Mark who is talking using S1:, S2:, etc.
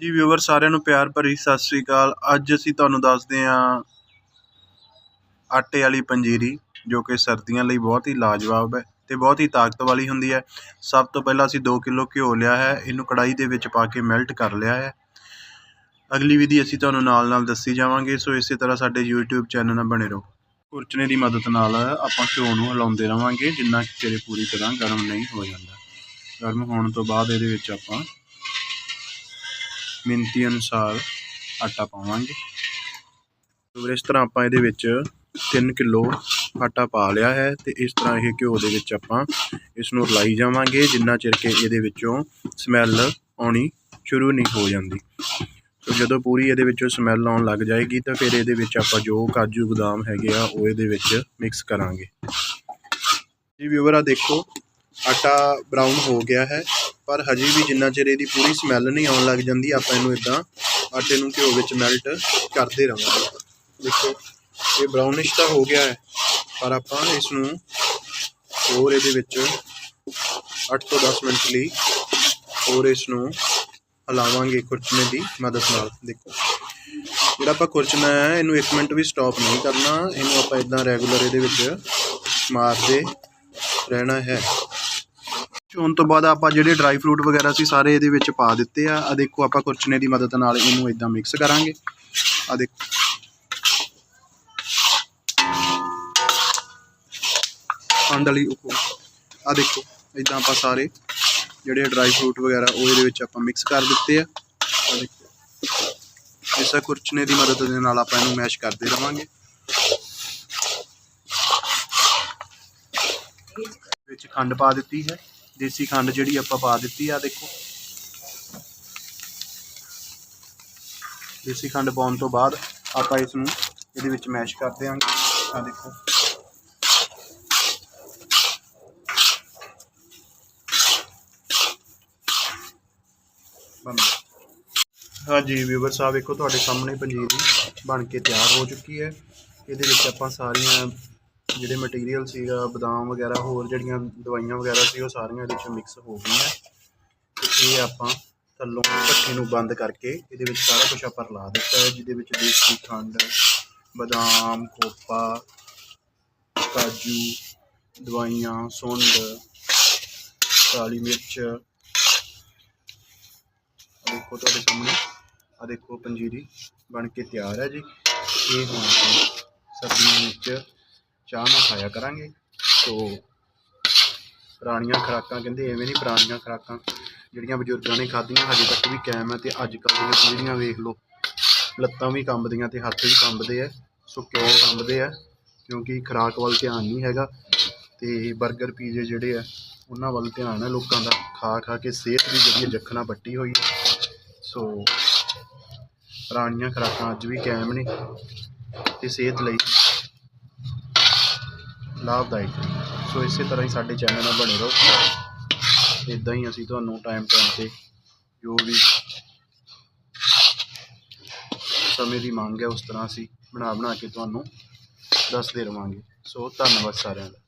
S1: ਜੀ ਵਿਊਵਰ ਸਾਰਿਆਂ ਨੂੰ ਪਿਆਰ ਭਰੀ ਸਤਿ ਸ੍ਰੀ ਅਕਾਲ। ਅੱਜ ਅਸੀਂ ਤੁਹਾਨੂੰ ਦੱਸਦੇ ਹਾਂ ਆਟੇ ਵਾਲੀ ਪੰਜੀਰੀ, ਜੋ ਕਿ ਸਰਦੀਆਂ ਲਈ ਬਹੁਤ ਹੀ ਲਾਜਵਾਬ ਹੈ ਤੇ ਬਹੁਤ ਹੀ ਤਾਕਤ ਵਾਲੀ ਹੁੰਦੀ ਹੈ। ਸਭ ਤੋਂ ਪਹਿਲਾਂ ਅਸੀਂ 2 ਕਿਲੋ ਘਿਓ ਲਿਆ ਹੈ, ਇਹਨੂੰ ਕੜਾਈ ਦੇ ਵਿੱਚ ਪਾ ਕੇ ਮੈਲਟ ਕਰ ਲਿਆ ਹੈ। ਅਗਲੀ ਵਿਧੀ ਅਸੀਂ ਤੁਹਾਨੂੰ ਨਾਲ ਨਾਲ ਦੱਸੀ ਜਾਵਾਂਗੇ, ਸੋ ਇਸੇ ਤਰ੍ਹਾਂ ਸਾਡੇ YouTube ਚੈਨਲ ਨਾਲ ਬਣੇ ਰਹੋ। ਕੁਰਚਨੇ ਦੀ ਮਦਦ ਨਾਲ ਆਪਾਂ ਘਿਓ ਨੂੰ ਹਿਲਾਉਂਦੇ ਰਵਾਂਗੇ, ਜਿੰਨਾ ਕਿ ਤੇਰੇ ਪੂਰੀ ਤਰ੍ਹਾਂ ਗਰਮ ਨਹੀਂ ਹੋ ਜਾਂਦਾ। ਗਰਮ ਹੋਣ ਤੋਂ ਬਾਅਦ ਇਹਦੇ ਵਿੱਚ ਆਪਾਂ ਮਿਣਤੀ ਅਨੁਸਾਰ ਆਟਾ ਪਾਵਾਂਗੇ। ਫਿਰ ਇਸ ਤਰ੍ਹਾਂ ਆਪਾਂ ਇਹਦੇ ਵਿੱਚ 3 ਕਿਲੋ ਆਟਾ ਪਾ ਲਿਆ ਹੈ ਤੇ ਇਸ ਤਰ੍ਹਾਂ ਇਹ ਘਿਓ ਦੇ ਵਿੱਚ ਆਪਾਂ ਇਸ ਨੂੰ ਰਲਾਈ ਜਾਵਾਂਗੇ। ਜਿੰਨਾ ਚਿਰ ਕਿ ਇਹਦੇ ਵਿੱਚੋਂ ਸਮੈਲ ਆਉਣੀ ਸ਼ੁਰੂ ਨਹੀਂ ਹੋ ਜਾਂਦੀ। ਸੋ ਜਦੋਂ ਪੂਰੀ ਇਹਦੇ ਵਿੱਚੋਂ ਸਮੈਲ ਆਉਣ ਲੱਗ ਜਾਏਗੀ ਤਾਂ ਫਿਰ ਇਹਦੇ ਵਿੱਚ ਆਪਾਂ ਜੋ ਕਾਜੂ ਬਦਾਮ ਹੈਗੇ ਆ, ਉਹ ਇਹਦੇ ਵਿੱਚ ਮਿਕਸ ਕਰਾਂਗੇ। ਜੀ ਵੀਵਰ ਆ ਦੇਖੋ ਆਟਾ ਬਰਾਊਨ ਹੋ ਗਿਆ ਹੈ, ਪਰ ਹਜੇ ਵੀ ਜਿੰਨਾ ਚਿਰ ਇਹਦੀ ਪੂਰੀ ਸਮੈਲ ਨਹੀਂ ਆਉਣ ਲੱਗ ਜਾਂਦੀ, ਆਪਾਂ ਇਹਨੂੰ ਇਦਾਂ ਆਟੇ ਨੂੰ ਘਿਓ ਵਿੱਚ ਮੈਲਟ ਕਰਦੇ ਰਹਾਂਗੇ ਦੇਖੋ, ਇਹ ਬਰਾਊਨਿਸ਼ ਤਾਂ ਹੋ ਗਿਆ ਹੈ, ਪਰ ਆਪਾਂ ਇਸ ਨੂੰ ਹੋਰ ਇਹਦੇ ਵਿੱਚ 8 ਤੋਂ 10 ਮਿੰਟ ਲਈ ਹੋਰ ਇਸ ਨੂੰ ਹਲਾਵਾਂਗੇ ਖੁਰਚਣੇ ਦੀ ਮਦਦ ਨਾਲ। ਦੇਖੋ, ਜਿਹੜਾ ਆਪਾਂ ਖੁਰਚਣਾ ਹੈ, ਇਹਨੂੰ 1 ਮਿੰਟ ਵੀ ਸਟਾਪ ਨਹੀਂ ਕਰਨਾ, ਇਹਨੂੰ ਆਪਾਂ ਇਦਾਂ ਰੈਗੂਲਰ ਇਹਦੇ ਵਿੱਚ ਮਾਰਦੇ ਰਹਿਣਾ ਹੈ। ਚੋਣ ਤੋਂ ਬਾਅਦ ਆਪਾਂ ਜਿਹੜੇ ਡਰਾਈ ਫਰੂਟ ਵਗੈਰਾ ਸੀ ਸਾਰੇ ਇਹਦੇ ਵਿੱਚ ਪਾ ਦਿੱਤੇ ਆ। ਆ ਦੇਖੋ ਆਪਾਂ ਖੁਰਚਣੇ ਦੀ ਮਦਦ ਨਾਲ ਇਹਨੂੰ ਇਦਾਂ ਮਿਕਸ ਕਰਾਂਗੇ। ਆ ਦੇਖੋ। ਖੰਡ ਵਾਲੀ ਉਹ ਆ ਦੇਖੋ ਇਦਾਂ ਆਪਾਂ ਸਾਰੇ ਜਿਹੜੇ ਡਰਾਈ ਫਰੂਟ ਵਗੈਰਾ ਉਹ ਇਹਦੇ ਵਿੱਚ ਆਪਾਂ ਮਿਕਸ ਕਰ ਦਿੱਤੇ ਆ। ਆ ਦੇਖੋ। ਇਸਾ ਖੁਰਚਣੇ ਦੀ ਮਦਦ ਦੇ ਨਾਲ ਆਪਾਂ ਇਹਨੂੰ ਮੈਸ਼ ਕਰਦੇ ਰਵਾਂਗੇ। ਵਿੱਚ ਖੰਡ ਪਾ ਦਿੱਤੀ ਹੈ। ਦੇਸੀ ਖੰਡ ਜਿਹੜੀ ਆਪਾਂ ਪਾ ਦਿੱਤੀ ਆ, ਦੇਖੋ। ਦੇਸੀ ਖੰਡ ਪਾਉਣ ਤੋਂ ਬਾਅਦ ਆਪਾਂ ਇਸ ਨੂੰ ਇਹਦੇ ਵਿੱਚ ਮੈਸ਼ ਕਰ ਦਿਆਂਗੇ। ਆ ਦੇਖੋ। ਹਾਂਜੀ ਵੀਵਰ ਸਾਹਿਬ ਵੇਖੋ ਤੁਹਾਡੇ ਸਾਹਮਣੇ ਪੰਜੀਰੀ ਬਣ ਕੇ ਤਿਆਰ ਹੋ ਚੁੱਕੀ ਹੈ। ਇਹਦੇ ਵਿੱਚ ਆਪਾਂ ਸਾਰੀਆਂ ਜਿਹੜੇ ਮਟੀਰੀਅਲ ਸੀਗਾ, ਬਦਾਮ ਵਗੈਰਾ, ਹੋਰ ਜਿਹੜੀਆਂ ਦਵਾਈਆਂ ਵਗੈਰਾ ਸੀ, ਉਹ ਸਾਰੀਆਂ ਇਹਦੇ ਵਿੱਚ ਮਿਕਸ ਹੋ ਗਈਆਂ। ਤੇ ਇਹ ਆਪਾਂ ਥੱਲੋਂ ਭੱਠੀ ਨੂੰ ਬੰਦ ਕਰਕੇ ਇਹਦੇ ਵਿੱਚ ਸਾਰਾ ਕੁਝ ਆਪਾਂ ਰਲਾ ਦਿੱਤਾ ਹੈ, ਜਿਹਦੇ ਵਿੱਚ ਦੇਸੀ ਖੰਡ, ਬਦਾਮ ਖੋਪਾ ਕਾਜੂ, ਦਵਾਈਆਂ, ਸੁੰਡ, ਕਾਲੀ ਮਿਰਚ। ਦੇਖੋ ਤੁਹਾਡੇ ਸਾਹਮਣੇ ਆ ਦੇਖੋ ਪੰਜੀਰੀ ਬਣ ਕੇ ਤਿਆਰ ਹੈ ਜੀ। ਇਹ ਹੁਣ ਸਰਦੀਆਂ ਵਿੱਚ ਚਾਹ ਨਾਲ ਖਾਇਆ ਕਰਾਂਗੇ। ਸੋ ਪੁਰਾਣੀਆਂ ਖੁਰਾਕਾਂ ਕਹਿੰਦੇ ਐਵੇਂ ਨਹੀਂ ਪੁਰਾਣੀਆਂ ਖੁਰਾਕਾਂ ਜਿਹੜੀਆਂ ਬਜ਼ੁਰਗਾਂ ਨੇ ਖਾਧੀਆਂ, ਹਜੇ ਤੱਕ ਵੀ ਕਾਇਮ ਹੈ ਤੇ ਅੱਜ ਕੱਲ੍ਹ ਦੀਆਂ ਪੀੜ੍ਹੀਆਂ ਵੇਖ ਲਓ, ਲੱਤਾਂ ਵੀ ਕੰਬਦੀਆਂ ਤੇ ਹੱਥ ਵੀ ਕੰਬਦੇ ਆ, ਸੋ ਕਿਉਂ ਕੰਬਦੇ ਆ? ਕਿਉਂਕਿ ਖੁਰਾਕ ਵੱਲ ਧਿਆਨ ਨਹੀਂ ਹੈਗਾ ਤੇ 버ਗਰ ਪੀਜ਼ੇ ਜਿਹੜੇ ਆ, ਉਹਨਾਂ ਵੱਲ ਧਿਆਨ ਹੈ ਲੋਕਾਂ ਦਾ, ਖਾ ਖਾ ਕੇ ਸਿਹਤ ਵੀ ਜਿਹੜੀ ਹੈ ਜਖਣਾ ਪੱਟੀ ਹੋਈ ਹੈ। ਸੋ ਪੁਰਾਣੀਆਂ ਖੁਰਾਕਾਂ ਅੱਜ ਵੀ ਕਾਇਮ ਨੇ ਤੇ ਸਿਹਤ ਲਈ ਲਾਭਦਾਇਕ ਨੇ ਸੋ ਇਸੇ ਤਰ੍ਹਾਂ ਹੀ ਸਾਡੇ ਚੈਨਲ ਨਾਲ ਬਣੇ ਰਹੋ। ਇਦਾਂ ਹੀ ਅਸੀਂ ਤੁਹਾਨੂੰ ਟਾਈਮ ਟਾਈਮ ਤੇ ਜੋ ਵੀ ਸਮੇਂ ਦੀ ਮੰਗ ਹੈ ਉਸ ਤਰ੍ਹਾਂ ਅਸੀਂ ਬਣਾ ਬਣਾ ਕੇ ਤੁਹਾਨੂੰ ਦੱਸਦੇ ਰਵਾਂਗੇ। ਸੋ ਧੰਨਵਾਦ ਸਾਰਿਆਂ ਦਾ।